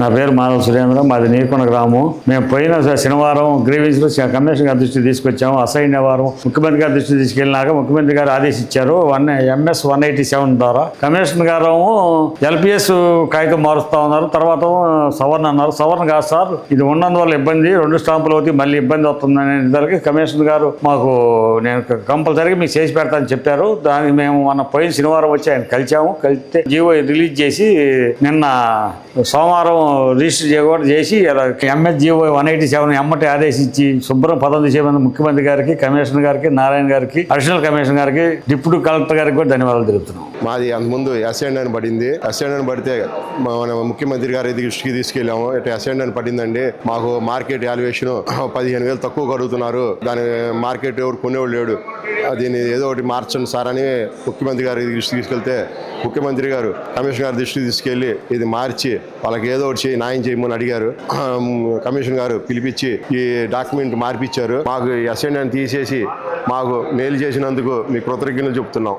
నా పేరు మాధవ సురేంద్ర మాది నీకొండ గ్రామం. మేము పోయిన శనివారం గ్రీవెన్స్ కమిషన్ గారి దృష్టి తీసుకొచ్చాము. అసైన్ వారం ముఖ్యమంత్రి గారి దృష్టి తీసుకెళ్ళినాక ముఖ్యమంత్రి గారు ఆదేశించారు. One MS one eighty seven ద్వారా. కమిషన్ గారు ఎల్పిఎస్ కాగితం మారుస్తా ఉన్నారు. తర్వాత సవర్ణ అన్నారు. సవర్ణ కాదు సార్ ఇది ఉన్నందువల్ల ఇబ్బంది. రెండు స్టాంపులు అవుతాయి మళ్ళీ ఇబ్బంది వస్తుందనే దానికి కమిషన్ గారు మాకు నేను కంపల్సరీగా మీకు చేసి పెడతానని చెప్పారు. దానికి మేము మన పోయిన శనివారం వచ్చి ఆయన కలిసాము కలిస్తే జీవో రిలీజ్ చేసి నిన్న సోమవారం రిజిస్టర్ చేయకూడదు చేసి ఎంఎస్ వన్ ఎయిటీ సెవెన్ ఎమ్మటి ఆదేశించి శుభ్రం పదవి చేయమని ముఖ్యమంత్రి గారికి కమిషనర్ గారికి నారాయణ గారికి అడిషనల్ కమిషనర్ గారికి డిప్యూటీ కలెక్టర్ గారికి కూడా ధన్యవాదాలు తెలుపుతున్నాం. మాది అంతకుముందు అసెండ్ అని పడింది. అసెండ్ అని పడితే మన ముఖ్యమంత్రి గారి దృష్టికి తీసుకెళ్ళాము. ఇట్లా అసెండ్ అని పడిందండి. మాకు మార్కెట్ వాల్యుయేషన్ పదిహేను వేలు తక్కువ కడుగుతున్నారు. దాని మార్కెట్ ఎవరు కొనేవాళ్ళు లేడు. దీన్ని ఏదో ఒకటి మార్చండి సార్ అని ముఖ్యమంత్రి గారి దృష్టికి తీసుకెళ్తే ముఖ్యమంత్రి గారు కమిషనర్ గారి దృష్టికి తీసుకెళ్ళి ఇది మార్చి వాళ్ళకి ఏదో ఒకటి చేయి న్యాయం చేయమని అడిగారు. కమిషన్ గారు పిలిపించి ఈ డాక్యుమెంట్ మార్పిచ్చారు. మాకు అసెండ్ తీసేసి మాకు మేలు చేసినందుకు మీ కృతజ్ఞతలు చెప్తున్నాం.